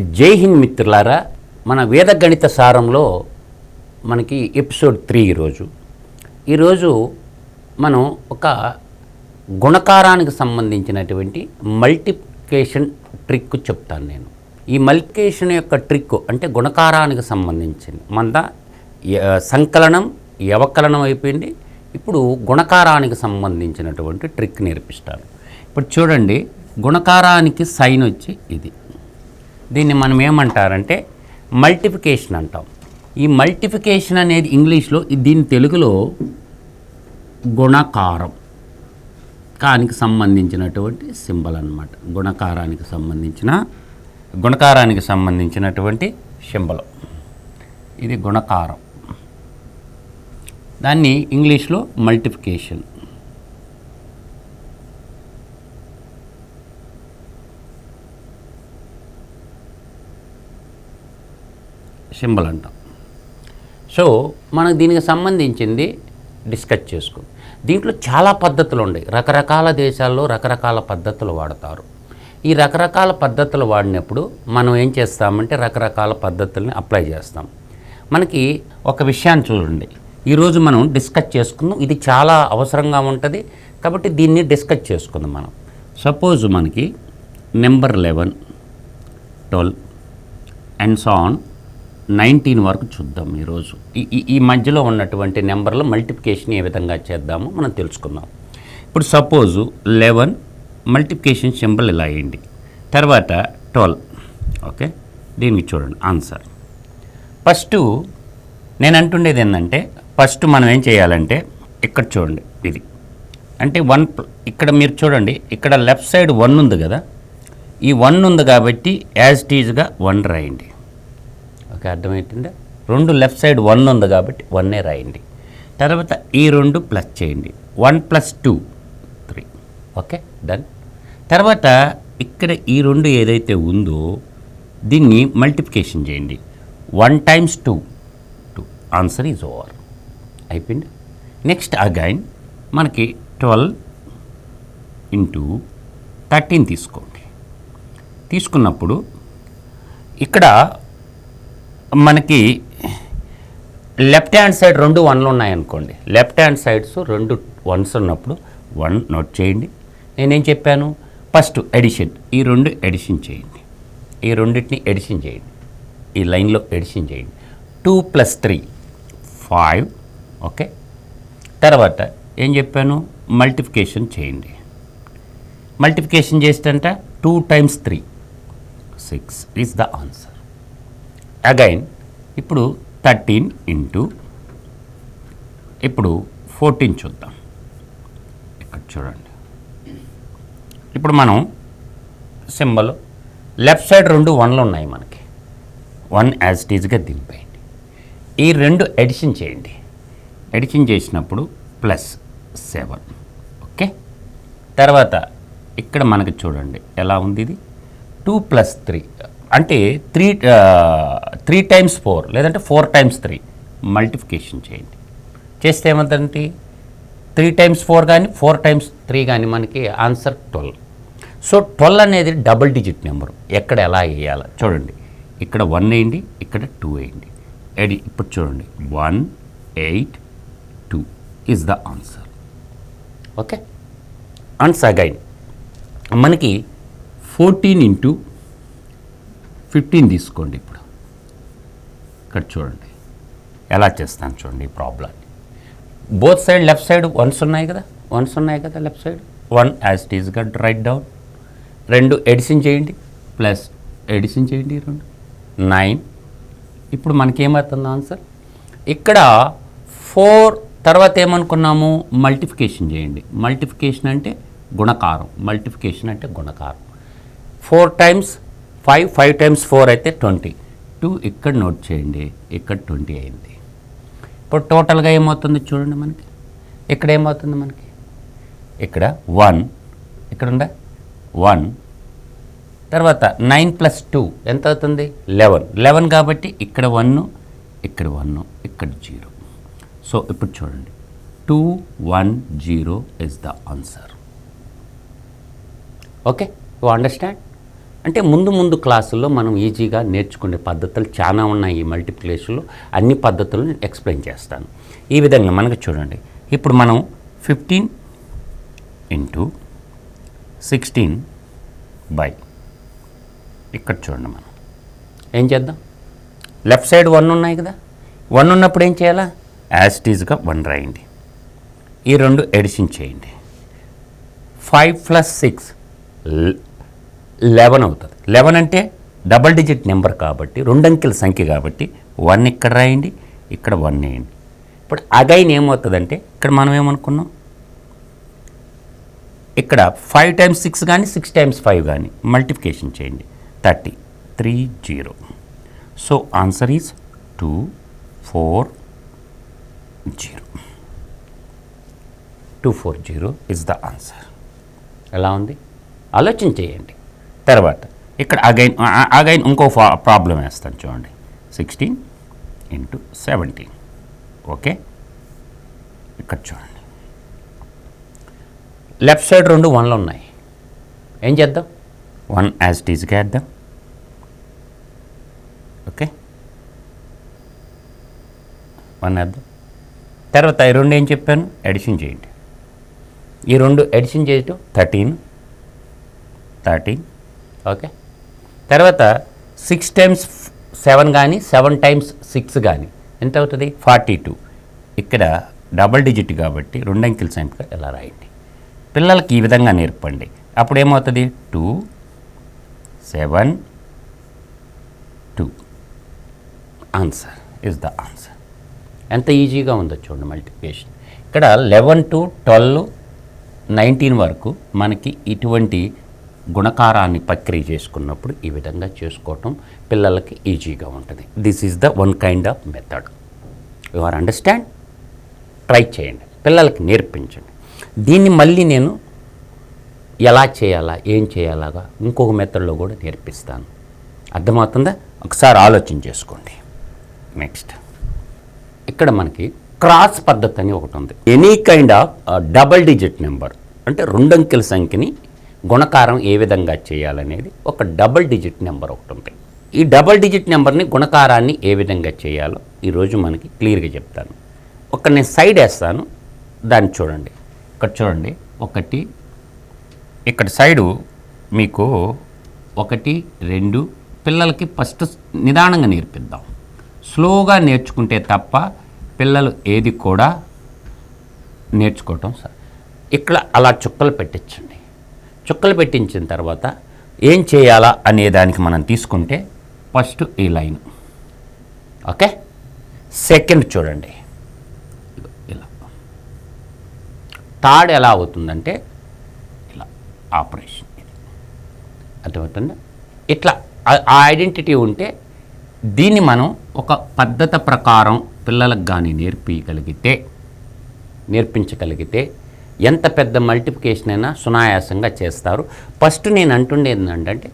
జై హింద్ మిత్రులారా మన వేద గణిత సారంలో మనకి ఎపిసోడ్ త్రీ ఈరోజు. ఈరోజు మనం ఒక గుణకారానికి సంబంధించినటువంటి మల్టిప్లికేషన్ ట్రిక్ చెప్తాను నేను. ఈ మల్టిప్లికేషన్ యొక్క ట్రిక్ అంటే గుణకారానికి సంబంధించింది. మన సంకలనం వ్యవకలనం అయిపోయింది. ఇప్పుడు గుణకారానికి సంబంధించినటువంటి ట్రిక్ నేర్పిస్తాను. ఇప్పుడు చూడండి గుణకారానికి సైన్ వచ్చి ఇది. దీన్ని మనం ఏమంటారంటే మల్టిఫికేషన్ అంటాం. ఈ మల్టిఫికేషన్ అనేది ఇంగ్లీష్లో దీని తెలుగులో గుణకారం. కానికి సంబంధించినటువంటి సింబల్ అనమాట గుణకారానికి సంబంధించిన గుణకారానికి సంబంధించినటువంటి సింబల్. ఇది గుణకారం. దాన్ని ఇంగ్లీష్లో మల్టిఫికేషన్ సింబల్ అంటాం. సో మనకు దీనికి సంబంధించింది డిస్కస్ చేసుకో. దీంట్లో చాలా పద్ధతులు ఉన్నాయి రకరకాల దేశాల్లో రకరకాల పద్ధతులు వాడతారు. ఈ రకరకాల పద్ధతులు వాడినప్పుడు మనం ఏం చేస్తామంటే రకరకాల పద్ధతుల్ని అప్లై చేస్తాం. మనకి ఒక విషయాన్ని చూడండి. ఈరోజు మనం డిస్కస్ చేసుకుందాం ఇది చాలా అవసరంగా ఉంటుంది. కాబట్టి దీన్ని డిస్కస్ చేసుకుందాం మనం. సపోజ్ మనకి నెంబర్ లెవెన్ ట్వెల్వ్ అండ్ సాన్ నైన్టీన్ వరకు చూద్దాం ఈరోజు. ఈ ఈ- ఈ మధ్యలో ఉన్నటువంటి నెంబర్ల మల్టిప్లికేషన్ ఏ విధంగా చేద్దామో మనం తెలుసుకుందాం. ఇప్పుడు సపోజు లెవెన్ మల్టిప్లికేషన్ సింబల్ ఇలా అయ్యింది తర్వాత ట్వెల్వ్. ఓకే? దీనికి చూడండి ఆన్సర్. ఫస్ట్ నేను అంటుండేది ఏంటంటే ఫస్ట్ మనం ఏం చేయాలంటే ఇక్కడ చూడండి ఇది. అంటే వన్ ఇక్కడ మీరు చూడండి ఇక్కడ లెఫ్ట్ సైడ్ వన్ ఉంది కదా? ఈ వన్ ఉంది కాబట్టి యాజ్ టీజ్గా వన్ రాయండి. ఓకే అర్థమవుతుందా రెండు లెఫ్ట్ సైడ్ వన్ ఉంది కాబట్టి వన్నే రాయండి. తర్వాత ఈ రెండు ప్లస్ చేయండి. One plus two three okay done తర్వాత ఇక్కడ ఈ రెండు ఏదైతే ఉందో దీన్ని మల్టిప్లికేషన్ చేయండి. One times two two answer is over అయిపోయింది. నెక్స్ట్ అగైన్ మనకి ట్వెల్వ్ ఇంటూ థర్టీన్ తీసుకోండి. తీసుకున్నప్పుడు ఇక్కడ మనకి లెఫ్ట్ హ్యాండ్ సైడ్ రెండు వన్లు ఉన్నాయనుకోండి. లెఫ్ట్ హ్యాండ్ సైడ్స్ రెండు వన్స్ ఉన్నప్పుడు వన్ నోట్ చేయండి. నేనేం చెప్పాను? ఫస్ట్ ఎడిషన్ ఈ రెండు ఎడిషన్ చేయండి. ఈ రెండింటిని ఎడిషన్ చేయండి. ఈ లైన్లో ఎడిషన్ చేయండి. Two plus three five okay? తర్వాత ఏం చెప్పాను? మల్టిఫికేషన్ చేయండి. మల్టిఫికేషన్ చేస్తే two times three. Six is the answer. Again ఇప్పుడు థర్టీన్ ఇంటూ ఇప్పుడు ఫోర్టీన్ చూద్దాం. ఇక్కడ చూడండి. ఇప్పుడు మనం సింబల్ లెఫ్ట్ సైడ్ రెండు వన్లు ఉన్నాయి మనకి. వన్ యాజ్ టీజ్గా దింపేయండి. ఈ రెండు ఎడిషన్ చేయండి. ఎడిషన్ చేసినప్పుడు ప్లస్ సెవెన్ ఓకే? తర్వాత ఇక్కడ మనకి చూడండి ఎలా ఉంది ఇది? టూ ప్లస్ త్రీ అంటే త్రీ త్రీ టైమ్స్ ఫోర్ లేదంటే ఫోర్ టైమ్స్ త్రీ మల్టిఫికేషన్ చేయండి. చేస్తే ఏమంటే త్రీ టైమ్స్ ఫోర్ కానీ ఫోర్ టైమ్స్ త్రీ కానీ మనకి ఆన్సర్ ట్వెల్వ్ సో ట్వెల్వ్ అనేది డబుల్ డిజిట్ నెంబర్ ఎక్కడ ఎలా వేయాలి చూడండి. ఇక్కడ వన్ వేయండి ఇక్కడ టూ వేయండి. ఎడి ఇప్పుడు చూడండి. One eight two is the answer okay and again మనకి ఫోర్టీన్ ఇంటూ ఫిఫ్టీన్ తీసుకోండి ఇప్పుడు. ఇక్కడ చూడండి. ఎలా చేస్తాను చూడండి ఈ problem both side left side ones ఉన్నాయి కదా? వన్స్ ఉన్నాయి కదా left side one as it ఈస్గా రైట్ డౌన్ రెండు ఎడిషన్ చేయండి. ప్లస్ ఎడిషన్ చేయండి రెండు. నైన్ ఇప్పుడు మనకేమవుతుంది ఆన్సర్ ఇక్కడ ఫోర్ తర్వాత ఏమనుకున్నాము? మల్టిఫికేషన్ చేయండి. మల్టిఫికేషన్ అంటే గుణకారం. మల్టిఫికేషన్ అంటే గుణకారం. Four times five five times four అయితే ట్వంటీ టూ ఇక్కడ నోట్ చేయండి ఇక్కడ ట్వంటీ అయింది. ఇప్పుడు టోటల్గా ఏమవుతుంది చూడండి మనకి. ఇక్కడ ఏమవుతుంది మనకి? ఇక్కడ వన్ ఇక్కడ ఉందా? వన్ తర్వాత నైన్ ప్లస్ టూ ఎంత అవుతుంది? లెవెన్ లెవెన్ కాబట్టి ఇక్కడ వన్ ఇక్కడ వన్ ఇక్కడ జీరో సో ఇప్పుడు చూడండి. Two one zero is the answer okay you understand అంటే ముందు ముందు క్లాసుల్లో మనం ఈజీగా నేర్చుకునే పద్ధతులు చాలా ఉన్నాయి ఈ మల్టిప్లికేషన్లో అన్ని పద్ధతులను ఎక్స్ప్లెయిన్ చేస్తాను. ఈ విధంగా మనకు చూడండి. ఇప్పుడు మనం ఫిఫ్టీన్ ఇంటూ సిక్స్టీన్ బై. ఇక్కడ చూడండి మనం. ఏం చేద్దాం? లెఫ్ట్ సైడ్ వన్ ఉన్నాయి కదా. వన్ ఉన్నప్పుడు ఏం చేయాలా? యాజిటీజ్గా వన్ రాయండి. ఈ రెండు ఎడిషన్ చేయండి. ఫైవ్ ప్లస్ సిక్స్ లెవెన్ అవుతుంది. లెవెన్ అంటే డబల్ డిజిట్ నెంబర్ కాబట్టి రెండంకెల సంఖ్య కాబట్టి వన్ ఇక్కడ రాయండి ఇక్కడ వన్ వేయండి. ఇప్పుడు అగైన్ ఏమవుతుందంటే ఇక్కడ మనం ఏమనుకున్నాం? ఇక్కడ ఫైవ్ టైమ్స్ సిక్స్ కానీ సిక్స్ టైమ్స్ ఫైవ్ కానీ మల్టిప్లికేషన్ చేయండి. Thirty three zero. So answer is two four zero. Two four zero is the answer. ఎలా ఉంది? ఆలోచన చేయండి. తర్వాత ఇక్కడ అగైన్ అగైన్ ఇంకో ప్రాబ్లం వేస్తాను చూడండి. సిక్స్టీన్ ఇంటూ సెవెంటీన్ ఓకే ఇక్కడ చూడండి. లెఫ్ట్ సైడ్ రెండు వన్లు ఉన్నాయి. ఏం చేద్దాం? వన్ యాజ్ టీజ్గా వేద్దాం. ఓకే వన్ వేద్దాం. తర్వాత ఈ రెండు ఏం చెప్పాను? ఎడిషన్ చేయండి. ఈ రెండు ఎడిషన్ చేయటం థర్టీన్ థర్టీన్ ఓకే? తర్వాత సిక్స్ టైమ్స్ సెవెన్ కానీ సెవెన్ టైమ్స్ సిక్స్ కానీ ఎంత అవుతుంది? ఫార్టీ టూ ఇక్కడ డబల్ డిజిట్ కాబట్టి రెండు అంకెల సంఖ్య ఎలా రాయండి. పిల్లలకి ఈ విధంగా నేర్పండి. అప్పుడు ఏమవుతుంది? Two seven two answer is the answer ఎంత ఈజీగా ఉందో చూడండి మల్టిప్లికేషన్ ఇక్కడ లెవెన్ టు ట్వెల్వ్ నైన్టీన్ వరకు మనకి ఇటువంటి గుణకారాన్ని ప్రక్రియ చేసుకున్నప్పుడు ఈ విధంగా చేసుకోవటం పిల్లలకి ఈజీగా ఉంటుంది. This is the one kind of method you are understand try చేయండి. పిల్లలకి నేర్పించండి. దీన్ని మళ్ళీ నేను ఎలా చేయాలా ఏం చేయాలాగా ఇంకొక మెథడ్లో కూడా నేర్పిస్తాను. అర్థమవుతుందా? ఒకసారి ఆలోచన చేసుకోండి. నెక్స్ట్ ఇక్కడ మనకి క్రాస్ పద్ధతి అని ఒకటి ఉంది. Any kind of double digit number అంటే రెండంకెల సంఖ్యని గుణకారం ఏ విధంగా చేయాలనేది ఒక డబల్ డిజిట్ నెంబర్ ఒకటి ఉంది ఈ డబల్ డిజిట్ నెంబర్ని గుణకారాన్ని ఏ విధంగా చేయాలో ఈరోజు మనకి క్లియర్గా చెప్తాను. ఒక నేను సైడ్ వేస్తాను దాన్ని చూడండి. ఇక్కడ చూడండి ఒకటి ఇక్కడ సైడు మీకు ఒకటి రెండు పిల్లలకి ఫస్ట్ నిదానంగా నేర్పిద్దాం. స్లోగా నేర్చుకుంటే తప్ప పిల్లలు ఏది కూడా నేర్చుకోవటం సార్ ఇక్కడ అలా చుక్కలు పెట్టించండి. చుక్కలు పెట్టించిన తర్వాత ఏం చేయాలా అనే దానికి మనం తీసుకుంటే ఫస్ట్ ఈ లైన్. ఓకే? సెకండ్ చూడండి. ఇలా. థర్డ్ ఎలా అవుతుందంటే ఇలా ఆపరేషన్. ఇది. అర్థమవుతుందా? ఇట్లా ఆ- ఆ ఐడెంటిటీ ఉంటే దీన్ని మనం ఒక పద్ధతి ప్రకారం పిల్లలకు కానీ నేర్పించగలిగితే నేర్పించగలిగితే ఎంత పెద్ద మల్టిప్లికేషన్ అయినా సునాయాసంగా చేస్తారు. ఫస్ట్ నేను అంటుండేది ఏంటంటే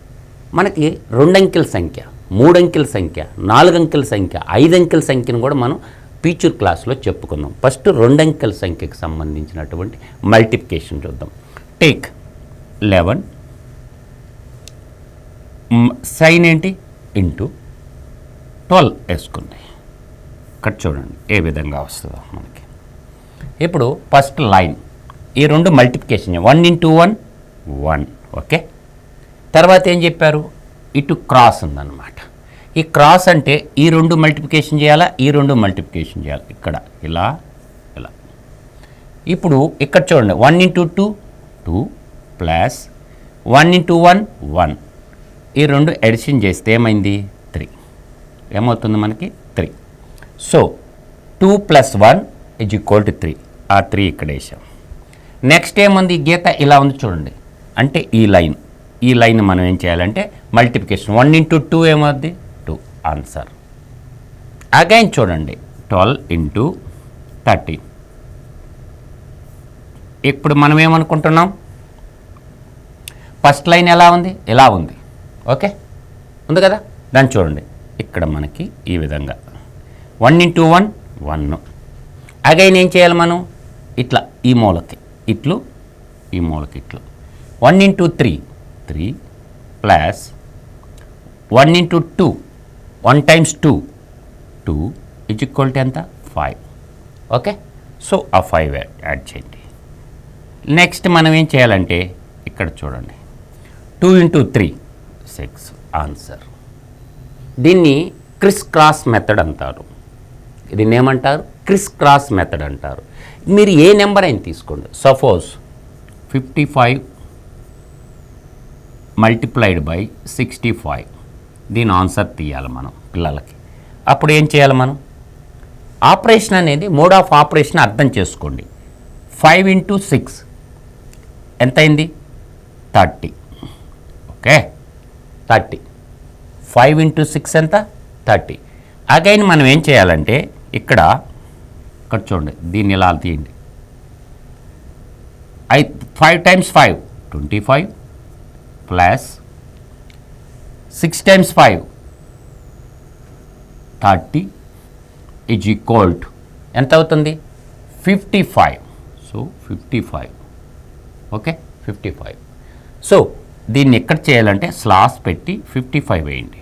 మనకి రెండంకెల సంఖ్య మూడంకెల సంఖ్య నాలుగంకెల సంఖ్య ఐదంకెల సంఖ్యను కూడా మనం ఫీచర్ క్లాస్లో చెప్పుకుందాం. ఫస్ట్ రెండంకెల సంఖ్యకు సంబంధించినటువంటి మల్టిప్లికేషన్ చూద్దాం. టేక్ లెవెన్ సైన్ ఏంటి? ఇంటూ ట్వెల్వ్ వేసుకుంది. ఇక్కడ చూడండి ఏ విధంగా వస్తుందో మనకి. ఇప్పుడు ఫస్ట్ లైన్ ఈ రెండు multiplication one into one one okay తర్వాత ఏం చెప్పారు? ఇటు క్రాస్ ఉందన్నమాట. ఈ క్రాస్ అంటే ఈ రెండు మల్టిప్లికేషన్ చేయాలా? ఈ రెండు మల్టిప్లికేషన్ చేయాలి? ఇక్కడ. ఇలా ఇలా. ఇప్పుడు ఇక్కడ చూడండి. One into two two plus one into one one ఈ రెండు ఎడిషన్ చేస్తే ఏమైంది? త్రీ ఏమవుతుంది మనకి? Three so two plus one is equal to three ఆ త్రీ ఇక్కడ వేసాం. నెక్స్ట్ ఏముంది గీత ఇలా ఉంది చూడండి. అంటే ఈ లైన్. ఈ లైన్ మనం ఏం చేయాలంటే మల్టిప్లికేషన్. వన్ ఇంటూ టూ ఏమవుద్ది? టూ ఆన్సర్ అగైన్ చూడండి. ట్వెల్వ్ ఇంటూ థర్టీన్ ఇప్పుడు మనం ఏమనుకుంటున్నాం? ఫస్ట్ లైన్ ఎలా ఉంది? ఇలా ఉంది. ఓకే ఉంది కదా? దాన్ని చూడండి. ఇక్కడ మనకి ఈ విధంగా. One into one one again ఏం చేయాలి మనం? ఇట్లా ఈ మూలకి. ఇట్లు ఈ మూలకి ఇట్లు one into three three plus one into two one times two two is equal to ఎంత? ఫైవ్ ఓకే సో ఆ ఫైవ్ యాడ్ చేయండి. నెక్స్ట్ మనం ఏం చేయాలంటే ఇక్కడ చూడండి. Two into three six answer దీన్ని క్రిస్ క్రాస్ మెథడ్ అంటారు. దీన్ని ఏమంటారు? క్రిస్ క్రాస్ మెథడ్ అంటారు. మీరు ఏ నెంబర్ అయినా తీసుకోండి. Suppose fifty five multiplied by sixty five దీని ఆన్సర్ తీయాలి మనం పిల్లలకి. అప్పుడు ఏం చేయాలి మనం? ఆపరేషన్ అనేది మోడ్ ఆఫ్ ఆపరేషన్ అర్థం చేసుకోండి. Five into six ఎంతైంది? Thirty. Okay? Thirty. Five into six ఎంత? థర్టీ. అగైన్ మనం ఏం చేయాలంటే ఇక్కడ ఇక్కడ చూడండి దీన్ని ఇలా తీయండి. I five times five twenty five plus six times five thirty is equal to ఎంత అవుతుంది? Fifty five so fifty five okay fifty five so దీన్ని ఎక్కడ చేయాలంటే స్లాస్ పెట్టి ఫిఫ్టీ ఫైవ్ వేయండి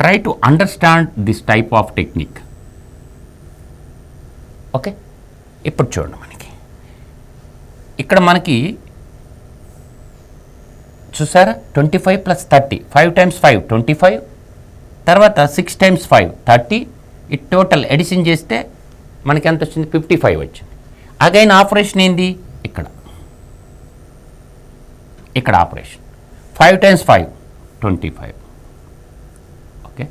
try to understand this type of technique okay? ఇప్పుడు చూడండి మనకి. ఇక్కడ మనకి చూసారా? Twenty five plus thirty. Five times five. Twenty five. తర్వాత సిక్స్ టైమ్స్ ఫైవ్. థర్టీ. ఈ టోటల్ ఎడిషన్ చేస్తే మనకి ఎంత వచ్చింది? ఫిఫ్టీ ఫైవ్ వచ్చింది. అగైన్ ఆపరేషన్ ఏంది? ఇక్కడ. ఇక్కడ operation. Five times five. Twenty five. Okay?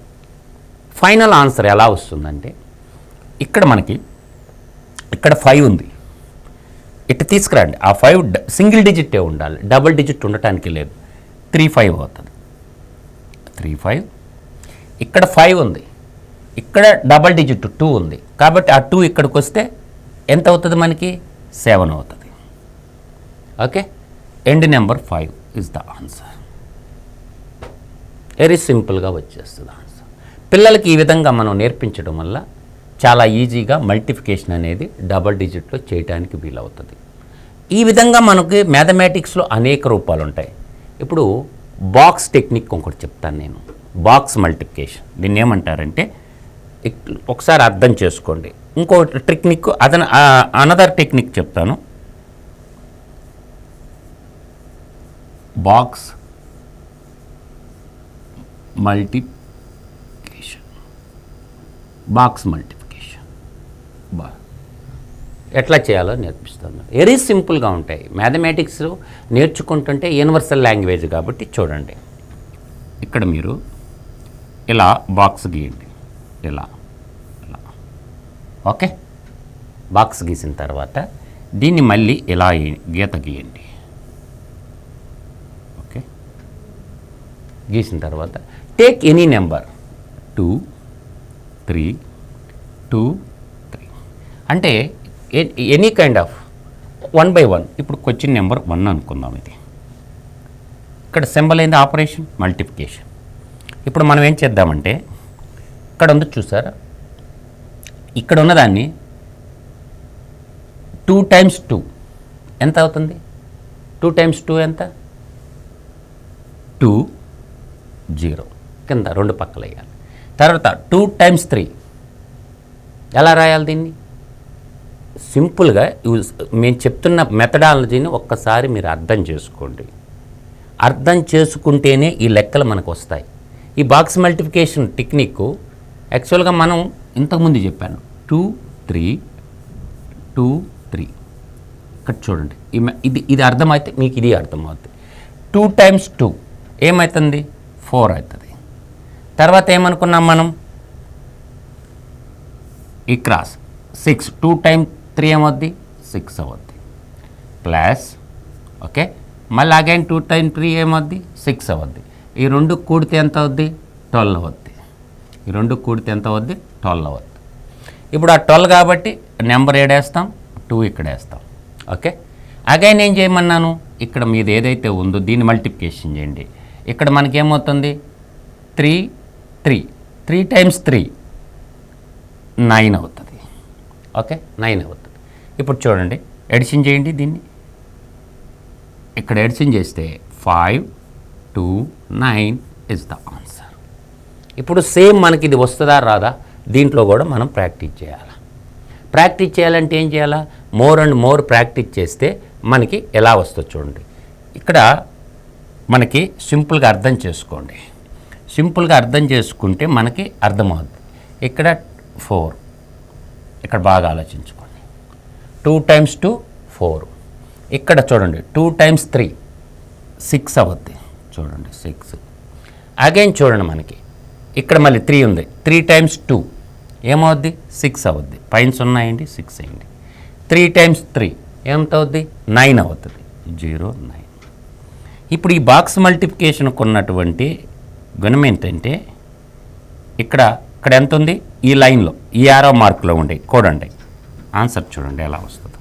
Final answer ఎలా వస్తుందంటే ఇక్కడ మనకి ఇక్కడ ఫైవ్ ఉంది. ఇటు తీసుకురండి. ఆ ఫైవ్ సింగిల్ డిజిటే ఉండాలి. డబుల్ డిజిట్ ఉండటానికి లేదు. త్రీ ఫైవ్ అవుతుంది. త్రీ ఫైవ్ ఇక్కడ ఫైవ్ ఉంది. ఇక్కడ డబల్ డిజిట్ టూ ఉంది. కాబట్టి ఆ టూ ఇక్కడికి వస్తే ఎంత అవుతుంది మనకి? సెవెన్ అవుతుంది. Okay end number five is the answer very సింపుల్గా వచ్చేస్తుంది ఆన్సర్ పిల్లలకి ఈ విధంగా మనం నేర్పించడం వల్ల చాలా ఈజీగా మల్టిఫికేషన్ అనేది డబల్ డిజిట్లో చేయడానికి వీలవుతుంది. ఈ విధంగా మనకి మ్యాథమెటిక్స్లో అనేక రూపాలు ఉంటాయి ఇప్పుడు బాక్స్ టెక్నిక్ ఒకటి చెప్తాను నేను. బాక్స్ మల్టిప్లికేషన్ దీన్ని ఏమంటారంటే ఒకసారి అర్థం చేసుకోండి. ఇంకో టెక్నిక్ అదన అనదర్ టెక్నిక్ చెప్తాను. బాక్స్ మల్టిప్లికేషన్ బాక్స్ మల్టి ఎట్లా చేయాలో నేర్పిస్తాను. వెరీ సింపుల్గా ఉంటాయి. మ్యాథమెటిక్స్ నేర్చుకుంటుంటే యూనివర్సల్ లాంగ్వేజ్ కాబట్టి చూడండి. ఇక్కడ మీరు ఇలా బాక్స్ గీయండి. ఇలా ఇలా. ఓకే? బాక్స్ గీసిన తర్వాత దీన్ని మళ్ళీ ఇలా గీత గీయండి. ఓకే? గీసిన తర్వాత take any number two three two three అంటే any kind of one by one ఇప్పుడు క్వశ్చన్ నెంబర్ వన్ అనుకుందాం ఇది. ఇక్కడ సింబల్ అయింది ఆపరేషన్ మల్టిప్లికేషన్ ఇప్పుడు మనం ఏం చేద్దామంటే ఇక్కడ ఉంది చూసారా? ఇక్కడ ఉన్నదాన్ని టూ టైమ్స్ టూ ఎంత అవుతుంది? టూ టైమ్స్ టూ ఎంత? టూ జీరో కింద రెండు పక్కలు వేయాలి. తర్వాత టూ టైమ్స్ త్రీ ఎలా రాయాలి దీన్ని? సింపుల్గా యూజ్ మేము చెప్తున్న మెథడాలజీని ఒక్కసారి మీరు అర్థం చేసుకోండి. అర్థం చేసుకుంటేనే ఈ లెక్కలు మనకు వస్తాయి. ఈ బాక్స్ మల్టిఫికేషన్ టెక్నిక్ యాక్చువల్గా మనం ఇంతకుముందు చెప్పాను. Two three two three. ఇక్కడ చూడండి. ఇది ఇది అర్థమైతే మీకు ఇది అర్థమవుతుంది. Two times two. ఏమవుతుంది ఫోర్ అవుతుంది. తర్వాత ఏమనుకున్నాం మనం? ఈ cross. Six. Two time three ఏమవుద్ది సిక్స్ అవుద్ది. Plus okay. మళ్ళీ అగైన్ టూ టైం త్రీ ఏమవుద్ది సిక్స్ అవుద్ది. ఈ రెండు కూడితే ఎంత అవుద్ది ట్వెల్వ్ అవుద్ది. ఈ రెండు కూడితే ఎంత అవుద్ది ట్వెల్వ్ అవుద్ది. ఇప్పుడు ఆ ట్వెల్వ్ కాబట్టి నెంబర్ ఏడేస్తాం? టూ ఇక్కడ వేస్తాం ఓకే. అగైన్ ఏం చేయమన్నాను? ఇక్కడ మీది ఏదైతే ఉందో దీన్ని మల్టిప్లికేషన్ చేయండి. ఇక్కడ మనకేమవుతుంది? Three three. Three times three. Nine అవుతుంది. ఓకే? నైన్ అవుతుంది. ఇప్పుడు చూడండి ఎడిషన్ చేయండి దీన్ని. ఇక్కడ ఎడిషన్ చేస్తే five two nine is the answer ఇప్పుడు సేమ్ మనకి ఇది వస్తుందా రాదా? దీంట్లో కూడా మనం ప్రాక్టీస్ చేయాలి? ప్రాక్టీస్ చేయాలంటే ఏం చేయాలా? మోర్ అండ్ మోర్ ప్రాక్టీస్ చేస్తే మనకి ఎలా వస్తుందో చూడండి. ఇక్కడ మనకి సింపుల్గా అర్థం చేసుకోండి. సింపుల్గా అర్థం చేసుకుంటే మనకి అర్థమవుద్ది. ఇక్కడ ఫోర్ ఇక్కడ బాగా ఆలోచించుకోండి. Two times two four. ఇక్కడ చూడండి టూ టైమ్స్ త్రీ. సిక్స్ అవుద్ది. చూడండి సిక్స్. అగైన్ చూడండి మనకి. ఇక్కడ మళ్ళీ త్రీ ఉంది. Three times two. ఏమవుద్ది? సిక్స్ అవుద్ది. పైన్స్ ఉన్నాయండి సిక్స్ అయింది త్రీ టైమ్స్ త్రీ. ఎంత అవుద్ది నైన్ అవుతుంది. Zero nine. ఇప్పుడు ఈ బాక్స్ మల్టిప్లికేషన్కు ఉన్నటువంటి గుణం ఏంటంటే ఇక్కడ ఇక్కడ ఎంత ఉంది? ఈ లైన్లో ఈ ఆరో మార్కులో ఉండే. చూడండి. ఆన్సర్ చూడండి ఎలా వస్తుందో.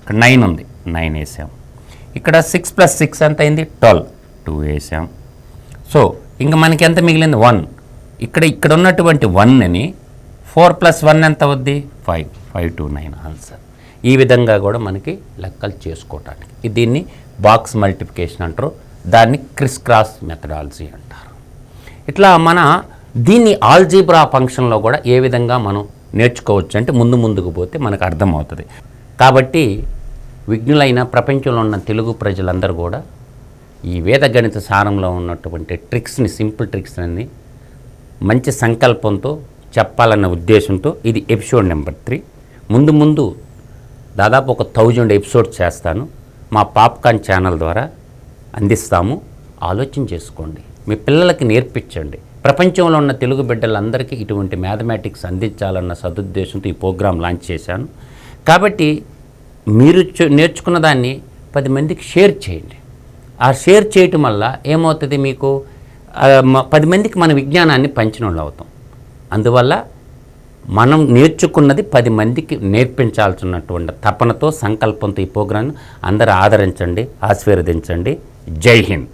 ఇక్కడ నైన్ ఉంది. నైన్ వేసాం. ఇక్కడ సిక్స్ ప్లస్ సిక్స్ ఎంత అయింది? ట్వెల్వ్. టూ వేసాం. సో ఇంకా మనకి ఎంత మిగిలింది? వన్. ఇక్కడ ఇక్కడ ఉన్నటువంటి వన్ని ఫోర్ ప్లస్ వన్ ఎంత అవుద్ది? Five. Five two nine answer. ఈ విధంగా కూడా మనకి లెక్కలు చేసుకోవటానికి. దీన్ని బాక్స్ మల్టిప్లికేషన్ అంటారు. దాన్ని క్రిస్ క్రాస్ మెథడాలజీ అంటారు. ఇట్లా మన దీన్ని ఆల్జీబ్రా ఫంక్షన్లో కూడా ఏ విధంగా మనం నేర్చుకోవచ్చు అంటే ముందు ముందుకు పోతే మనకు అర్థమవుతుంది. కాబట్టి విఘ్నులైన ప్రపంచంలో ఉన్న తెలుగు ప్రజలందరూ కూడా ఈ వేద గణిత సారంలో ఉన్నటువంటి ట్రిక్స్ని సింపుల్ ట్రిక్స్ అన్ని మంచి సంకల్పంతో చెప్పాలన్న ఉద్దేశంతో ఇది ఎపిసోడ్ నెంబర్ త్రీ. ముందు ముందు దాదాపు ఒక థౌజండ్ ఎపిసోడ్స్ చేస్తాను. మా పాప్కార్న్ ఛానల్ ద్వారా అందిస్తాము. ఆలోచన చేసుకోండి. మీ పిల్లలకి నేర్పించండి. ప్రపంచంలో ఉన్న తెలుగు బిడ్డలందరికీ ఇటువంటి మ్యాథమెటిక్స్ అందించాలన్న సదుద్దేశంతో ఈ ప్రోగ్రాం లాంచ్ చేశాను. కాబట్టి మీరు నేర్చుకున్న దాన్ని పది మందికి షేర్ చేయండి. ఆ షేర్ చేయటం వల్ల ఏమవుతుంది మీకు? పది మందికి మన విజ్ఞానాన్ని పంచిన వాళ్ళు అవుతాం. అందువల్ల మనం నేర్చుకున్నది పది మందికి నేర్పించాల్సినటువంటి తపనతో సంకల్పంతో ఈ ప్రోగ్రాంను అందరూ ఆదరించండి ఆశీర్వదించండి. జై హింద్.